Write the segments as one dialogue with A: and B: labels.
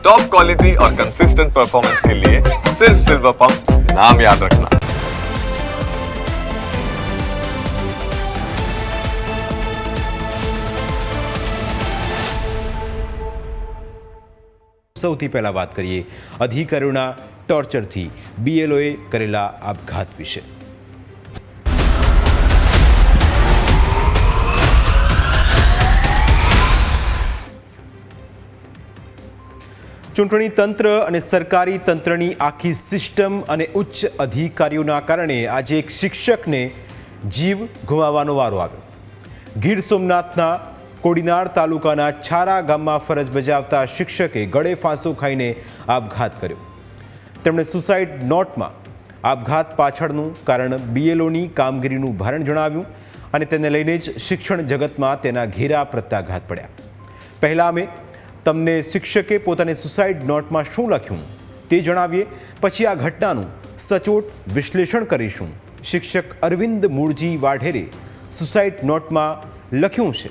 A: Top quality और consistent performance के लिए सिर्फ सिल्वर पंप नाम याद रखना
B: સૌથી પહેલાં વાત કરીએ અધિકારીઓના ટોર્ચરથી બીએલઓએ કરેલા આપઘાત વિશે ચૂંટણી તંત્ર અને સરકારી તંત્રની આખી સિસ્ટમ અને ઉચ્ચ અધિકારીઓના કારણે આજે એક શિક્ષકને જીવ ગુમાવવાનો વારો આવ્યો. ગીર સોમનાથના કોડીનાર તાલુકાના છારા ગામમાં ફરજ બજાવતા શિક્ષકે ગળે ફાંસો ખાઈને આપઘાત કર્યો. તેમણે સુસાઇડ નોટમાં આપઘાત પાછળનું કારણ બીએલઓની કામગીરીનું ભારણ જણાવ્યું અને તેને લઈને જ શિક્ષણ જગતમાં તેના ઘેરા પ્રત્યાઘાત પડ્યા. પહેલાં અમે તમને શિક્ષકે પોતાની સુસાઇડ નોટમાં શું લખ્યું તે જણાવીએ. પછી આ ઘટનાનું સચોટ વિશ્લેષણ કરીશું. શિક્ષક અરવિંદ મૂળજી વાઢેરે સુસાઇડ નોટમાં લખ્યું છે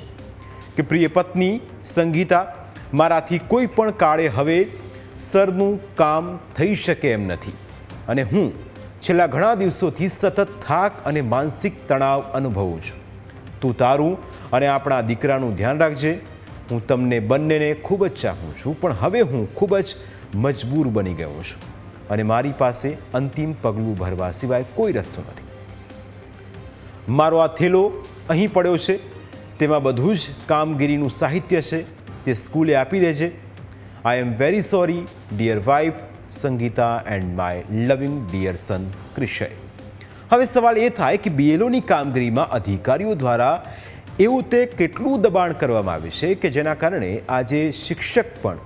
B: કે, પ્રિય પત્ની, સંગીતા, મારાથી કોઈ પણ કાળે હવે સરનું કામ થઈ શકે એમ નથી. અને હું છેલ્લા ઘણા દિવસોથી સતત થાક અને માનસિક તણાવ અનુભવું છું. તું તારું અને આપણા દીકરાનું ધ્યાન રાખજે. હું તમને બંનેને ખૂબ જ ચાહું છું, પણ હવે હું ખૂબ જ મજબૂર બની ગયો છું અને મારી પાસે અંતિમ પગલું ભરવા સિવાય કોઈ રસ્તો નથી. મારો આ થેલો અહીં પડ્યો છે, તેમાં બધું જ કામગીરીનું સાહિત્ય છે, તે સ્કૂલે આપી દેજે I am very sorry dear wife Sangeeta and my loving dear son Krishay. હવે સવાલ એ થાય કે બીએલઓની કામગીરીમાં અધિકારીઓ દ્વારા એવું તે કેટલું દબાણ કરવામાં આવે છે કે જેના કારણે આજે શિક્ષક પણ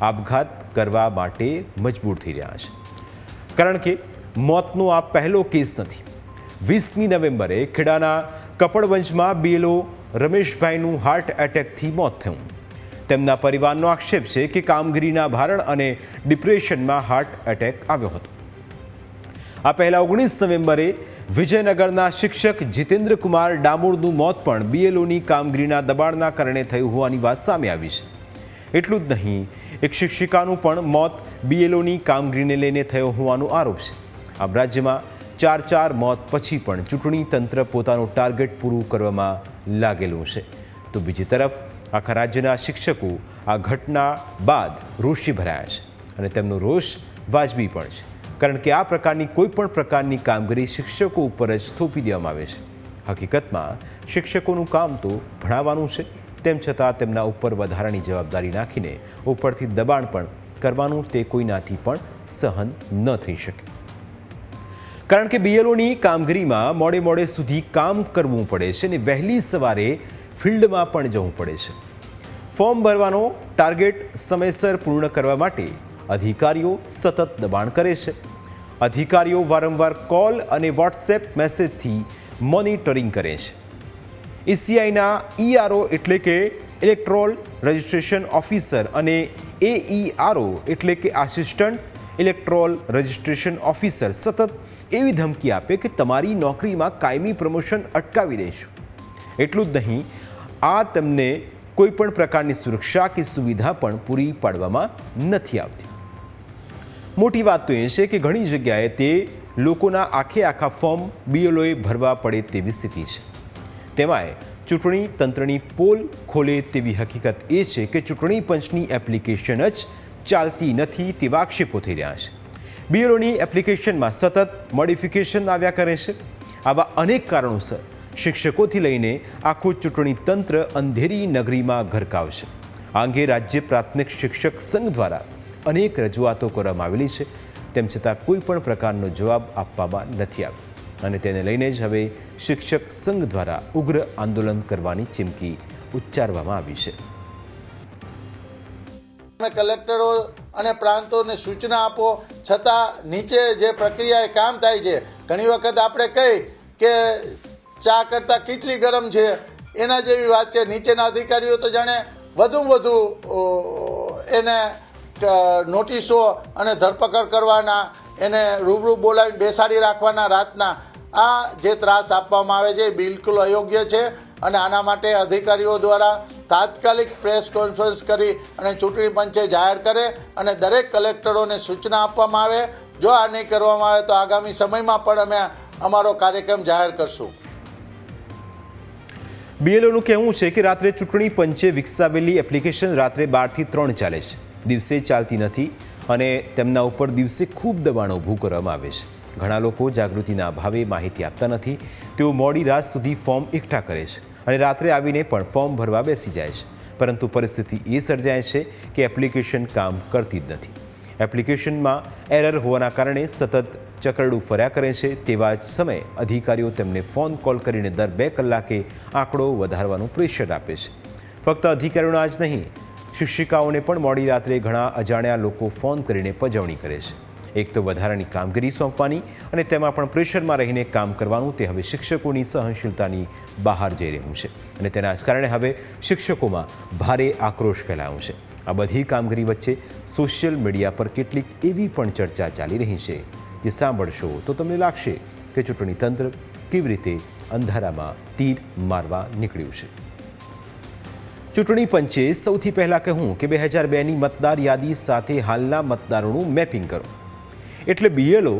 B: આપઘાત કરવા માટે મજબૂર થઈ રહ્યા છે? કારણ કે મોતનો આ પહેલો કેસ નથી. વીસમી નવેમ્બરે ખેડાના કપડવંજમાં બીએલઓ રમેશભાઈનું હાર્ટ એટેકથી મોત થયું. તેમના પરિવારનો આક્ષેપ છે કે કામગીરીના ભારણ અને ડિપ્રેશનમાં હાર્ટ એટેક આવ્યો હતો. આ પહેલા ઓગણીસ નવેમ્બરે વિજયનગરના શિક્ષક જીતેન્દ્ર કુમાર ડામોરનું મોત પણ બીએલઓની કામગીરીના દબાણના કારણે થયું હોવાની વાત સામે આવી છે. એટલું જ નહીં, એક શિક્ષિકાનું પણ મોત બીએલઓની કામગીરીને લઈને થયો હોવાનો આરોપ છે. આમ રાજ્યમાં ચાર ચાર મોત પછી પણ ચૂંટણી તંત્ર પોતાનું ટાર્ગેટ પૂરું કરવામાં લાગેલું છે. તો બીજી તરફ, આખા રાજ્યના શિક્ષકો આ ઘટના બાદ રોષી ભરાયા છે અને તેમનો રોષ વાજબી પણ છે. કારણ કે આ પ્રકારની કોઈ પણ પ્રકારની કામગીરી શિક્ષકો ઉપર જ થોપી દેવામાં આવે છે. હકીકતમાં શિક્ષકોનું કામ તો ભણાવવાનું છે, તેમ છતાં તેમના ઉપર વધારાની જવાબદારી નાખીને ઉપરથી દબાણ પણ કરવાનું તે કોઈનાથી પણ સહન ન થઈ શકે. કારણ કે બીએલઓની કામગીરીમાં મોડે મોડે સુધી કામ કરવું પડે છે અને વહેલી સવારે ફિલ્ડમાં પણ જવું પડે છે. ફોર્મ ભરવાનો ટાર્ગેટ સમયસર પૂર્ણ કરવા માટે અધિકારીઓ સતત દબાણ કરે છે. અધિકારીઓ વારંવાર કોલ અને વોટ્સએપ મેસેજથી મોનિટરિંગ કરે છે. ઈસીઆઈના ઈઆરઓ એટલે કે ઇલેક્ટ્રોલ રજિસ્ટ્રેશન ઓફિસર અને એઈઆરઓ એટલે કે આસિસ્ટન્ટ, ઇલેક્ટ્રોલ રજિસ્ટ્રેશન ઓફિસર સતત એવી ધમકી આપે કે તમારી નોકરીમાં કાયમી પ્રમોશન અટકાવી દેશું એટલું જ નહીં, આ તમને કોઈ પણ પ્રકારની સુરક્ષા કે સુવિધા પણ પૂરી પાડવામાં નથી આવતી. મોટી વાત તો એ છે કે ઘણી જગ્યાએ તે લોકોના આખે આખા ફોર્મ બીએલઓએ ભરવા પડે તેવી સ્થિતિ છે. તેમાંય ચૂંટણી તંત્રની પોલ ખોલે તેવી હકીકત એ છે કે ચૂંટણી પંચની એપ્લિકેશન જ ચાલતી નથી તેવા આક્ષેપો થઈ રહ્યા છે. બીએલઓની એપ્લિકેશનમાં સતત મોડિફિકેશન આવ્યા કરે છે. આવા અનેક કારણોસર શિક્ષકોથી લઈને આખું ચૂંટણી તંત્ર અંધેરી નગરીમાં ગરકાવ છે. આ અંગે રાજ્ય પ્રાથમિક શિક્ષક સંઘ દ્વારા અનેક રજૂઆતો કરવામાં આવેલી છે. તેમ છતાં કોઈ પણ પ્રકારનો જવાબ આપવામાં નથી આવ્યો. અને તેને લઈને જ હવે શિક્ષક સંઘ દ્વારા ઉગ્ર આંદોલન કરવાની ચીમકી ઉચ્ચારવામાં આવી છે.
C: તમે કલેક્ટરો અને પ્રાંતોને સૂચના આપો. છતાં નીચે જે પ્રક્રિયાએ કામ થાય છે, ઘણી વખત આપણે કહી કે ચા કરતાં કેટલી ગરમ છે. એના જેવી વાત છે. નીચેના અધિકારીઓ તો જાણે વધુમાં વધુ એને નોટિસો અને ધરપકડ કરવાના, એને રૂબરૂ બોલાવીને બેસાડી રાખવાના રાતના. આ જે ત્રાસ આપવામાં આવે છે એ બિલકુલ અયોગ્ય છે અને આના માટે અધિકારીઓ દ્વારા તાત્કાલિક પ્રેસ કોન્ફરન્સ કરી અને ચૂંટણી પંચે જાહેર કરે અને દરેક કલેક્ટરોને સૂચના આપવામાં આવે. જો આ નહીં કરવામાં આવે તો આગામી સમયમાં પણ અમે અમારો કાર્યક્રમ જાહેર કરશું.
B: બીએલઓનું કહેવું છે કે રાત્રે ચૂંટણી પંચે વિકસાવેલી એપ્લિકેશન રાત્રે બારથી ત્રણ ચાલે છે. દિવસે ચાલતી નથી અને તેમના ઉપર દિવસે ખૂબ દબાણ ઊભું કરવામાં આવે છે. ઘણા લોકો જાગૃતિના અભાવે માહિતી આપતા નથી. તેઓ મોડી રાત સુધી ફોર્મ એકઠા કરે છે અને રાત્રે આવીને પણ ફોર્મ ભરવા બેસી જાય છે. પરંતુ પરિસ્થિતિ એ સર્જાય છે કે એપ્લિકેશન કામ કરતી જ નથી. એપ્લિકેશનમાં એરર હોવાના કારણે સતત ચકરડું ફર્યા કરે છે તેવા જ સમયે અધિકારીઓ તેમને ફોન કોલ કરીને દર બે કલાકે આંકડો વધારવાનું પ્રેશર આપે છે. ફક્ત અધિકારીઓના જ નહીં શિક્ષિકાઓને પણ મોડી રાત્રે ઘણા અજાણ્યા લોકો ફોન કરીને પજવણી કરે છે. એક તો વધારાની કામગીરી સોંપવાની અને તેમાં પણ પ્રેશરમાં રહીને કામ કરવાનું તે હવે શિક્ષકોની સહનશીલતાની બહાર જઈ રહ્યું છે અને તેના જ કારણે હવે શિક્ષકોમાં ભારે આક્રોશ ફેલાયો છે. આ બધી કામગીરી વચ્ચે સોશિયલ મીડિયા પર કેટલીક એવી પણ ચર્ચા ચાલી રહી છે જે સાંભળશો તો તમને લાગશે કે ચૂંટણી તંત્ર કેવી રીતે અંધારામાં તીર મારવા નીકળ્યું છે. ચૂંટણી પંચે સૌથી પહેલાં કહ્યું કે બે હજાર બેની મતદાર યાદી સાથે હાલના મતદારોનું મેપિંગ કરો. એટલે બીએલઓ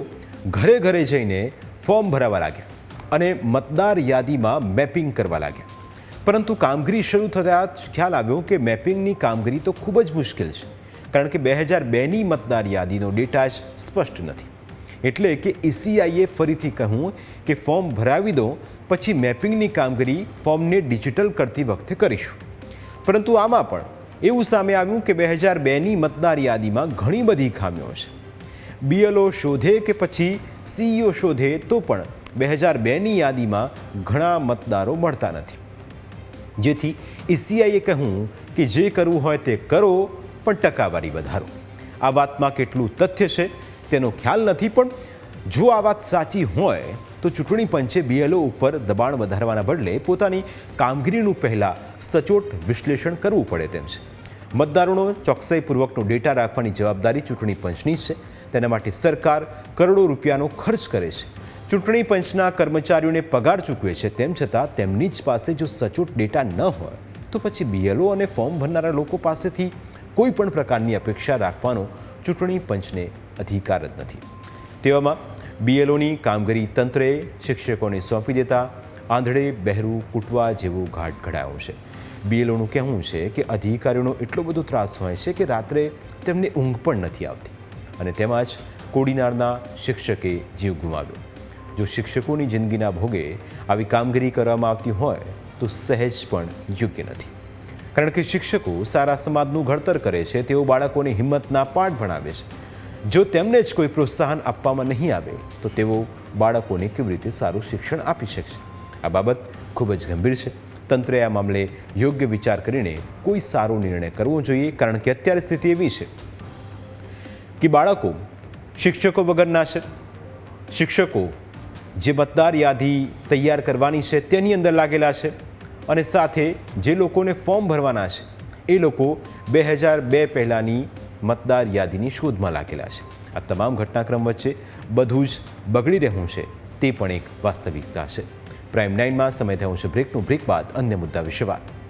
B: ઘરે ઘરે જઈને ફોર્મ ભરાવા લાગ્યા અને મતદાર યાદીમાં મેપિંગ કરવા લાગ્યા. પરંતુ કામગીરી શરૂ થતાં જ ખ્યાલ આવ્યો કે મેપિંગની કામગીરી તો ખૂબ જ મુશ્કેલ છે, કારણ કે બે હજાર બેની મતદાર યાદીનો ડેટા જ સ્પષ્ટ નથી. એટલે કે ઈસીઆઈએ ફરીથી કહ્યું કે ફોર્મ ભરાવી દો, પછી મેપિંગની કામગીરી ફોર્મને ડિજિટલ કરતી વખતે કરીશું. પરંતુ આમાં પણ એવું સામે આવ્યું કે બે હજાર બેની મતદાર યાદીમાં ઘણી બધી ખામીઓ છે. બીએલઓ શોધે કે પછી સીઈઓ શોધે તો પણ બે હજાર બેની યાદીમાં ઘણા મતદારો મળતા નથી. જેથી ઈસીઆઈએ કહ્યું કે જે કરવું હોય તે કરો, પણ ટકાવારી વધારો. આ વાતમાં કેટલું તથ્ય છે તેનો ખ્યાલ નથી, પણ જો આ વાત સાચી હોય તો ચૂંટણી પંચે બીએલઓ ઉપર દબાણ વધારવાના બદલે પોતાની કામગીરીનું પહેલાં સચોટ વિશ્લેષણ કરવું પડે તેમ છે. મતદારોનો ચોકસાઈપૂર્વકનો ડેટા રાખવાની જવાબદારી ચૂંટણી પંચની છે. તેના માટે સરકાર કરોડો રૂપિયાનો ખર્ચ કરે છે. ચૂંટણી પંચના કર્મચારીઓને પગાર ચૂકવે છે તેમ છતાં તેમની જ પાસે જો સચોટ ડેટા ન હોય, તો પછી બીએલઓ અને ફોર્મ ભરનારા લોકો પાસેથી કોઈ પણ પ્રકારની અપેક્ષા રાખવાનો ચૂંટણી પંચને અધિકાર જ નથી. તેવામાં બીએલઓની કામગીરી તંત્રએ શિક્ષકોને સોંપી દેતા આંધળે બહેરું કૂટવા જેવો ઘાટ ઘડાયો છે. બીએલઓનું કહેવું છે કે અધિકારીઓનો એટલો બધો ત્રાસ હોય છે કે રાત્રે તેમને ઊંઘ પણ નથી આવતી. અને તેમાં જ કોડીનારના શિક્ષકે જીવ ગુમાવ્યો. જો શિક્ષકોની જિંદગીના ભોગે આવી કામગીરી કરવામાં આવતી હોય, તો સહેજ પણ યોગ્ય નથી. કારણ કે શિક્ષકો સારા સમાજનું ઘડતર કરે છે, તેઓ બાળકોને હિંમતના પાઠ ભણાવે છે. જો તેમને જ કોઈ પ્રોત્સાહન આપવામાં નહીં આવે, તો તેઓ બાળકોને કેવી રીતે સારું શિક્ષણ આપી શકશે? આ બાબત ખૂબ જ ગંભીર છે. તંત્રે આ મામલે યોગ્ય વિચાર કરીને કોઈ સારો નિર્ણય કરવો જોઈએ, કારણ કે અત્યારે સ્થિતિ એવી છે કે બાળકો શિક્ષકો વગરના છે. શિક્ષકો જે મતદાર યાદી તૈયાર કરવાની છે તેની અંદર લાગેલા છે અને સાથે જે લોકોને ફોર્મ ભરવાના છે, એ લોકો બે હજાર બે પહેલાંની મતદાર યાદીની શોધમાં લાગેલા છે. આ તમામ ઘટનાક્રમ વચ્ચે બધું જ બગડી રહ્યું છે, તે પણ એક વાસ્તવિકતા છે. પ્રાઇમ નાઇનમાં સમય થયો છે બ્રેકનું બ્રેક બાદ અન્ય મુદ્દા વિશે વાત.